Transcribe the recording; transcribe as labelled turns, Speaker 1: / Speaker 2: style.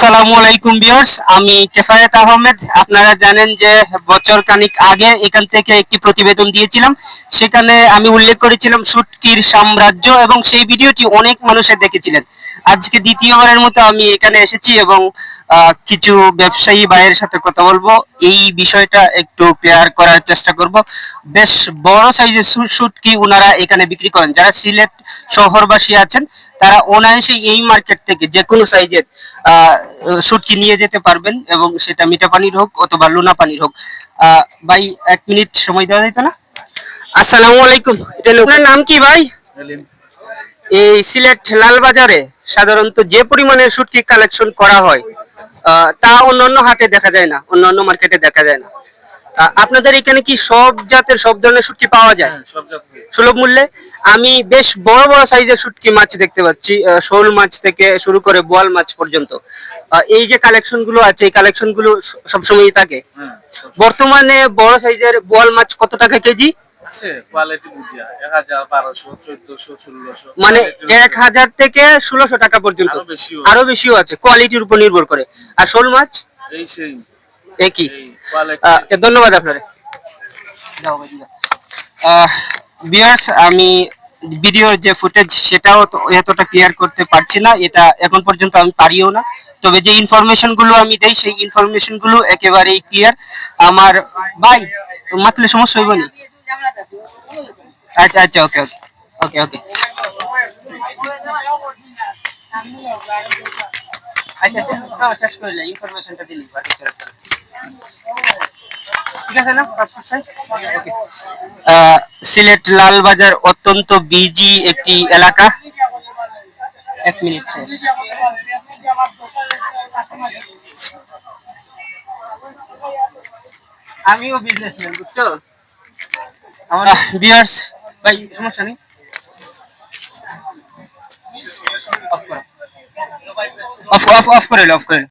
Speaker 1: আসসালামু আলাইকুম বিয়ার্স আমি কেফায়েত আহমেদ। আপনারা জানেন যে বছর খানিক আগে এখান থেকে একটি প্রতিবেদন দিয়েছিলাম। সেখানে আমি উল্লেখ করেছিলাম সুটকির সাম্রাজ্য এবং সেই ভিডিওটি অনেক মানুষের দেখেছিলেন। আজকে দ্বিতীয়বারের মতো আমি এখানে এসেছি এবং কিছু ব্যবসায়ী ভাইয়ের সাথে কথা বলব। এই বিষয়টা একটু ক্লিয়ার করার চেষ্টা করব। বেশ বড় সাইজের সুটকি ওনারা এখানে বিক্রি করেন। যারা সিলেট শহরবাসী আছেন তারা অনায়াসে এই মার্কেট থেকে যে কোনো সাইজের শুটকি নিয়ে যেতে পারবেন এবং সেটা মিঠা পানির হোক অথবা লুনা পানির হোক। আহ, ভাই এক মিনিট সময় দেওয়া যেত না? আসসালামু আলাইকুম। এটা আপনার নাম কি ভাই? এই সিলেট লালবাজারে সাধারণত যে পরিমাণের শুটকি কালেকশন করা হয় তা অন্যান্য হাটে দেখা যায় না অন্যান্য মার্কেটে দেখা যায় না। আপনাদের এখানে কি সব জাতের সব ধরনের শুটকি পাওয়া যায়? সুলভ মূল্যে? আমি বেশ বড় বড় সাইজের শুটকি মাছ দেখতে পাচ্ছি শোল মাছ থেকে শুরু করে বোয়াল মাছ পর্যন্ত। এই যে কালেকশনগুলো আছে এই কালেকশনগুলো সবসময় থাকে।
Speaker 2: হ্যাঁ
Speaker 1: বর্তমানে বড় সাইজের বোয়াল মাছ কত টাকা কেজি?
Speaker 2: আছে? কোয়ালিটি বুঝিয়া এক হাজার বারোশো চোদ্দশো ষোলোশো।
Speaker 1: মানে এক হাজার থেকে ষোলোশো টাকা পর্যন্ত।
Speaker 2: আরও বেশিও।
Speaker 1: আছে। কোয়ালিটির উপর নির্ভর করে। আর শোল মাছ?
Speaker 2: এই সেই।
Speaker 1: একই ধন্যবাদ আপনারে বিয়ার্স আমি ভিডিওর যে ফুটেজ সেটাও এতটা ক্লিয়ার করতে পারছি না। এটা এখন পর্যন্ত আমি পারিও না। তবে যে ইনফরমেশনগুলো আমি দেই সেই ইনফরমেশনগুলো একেবারেই ক্লিয়ার আমার ভাই মাতলে সমস্যা হইব না। আচ্ছা আচ্ছা ওকে ওকে ওকে ওকে। আচ্ছা আচ্ছা ওকে। সিলেট লালবাজার অত্যন্ত বিজি একটি এলাকা। এক মিনিট আমিও বিজনেসম্যান বুঝছ? আমার বিয়ার্স ভাই সমস্যা নেই। অফ অফ অফ করে অফ করে।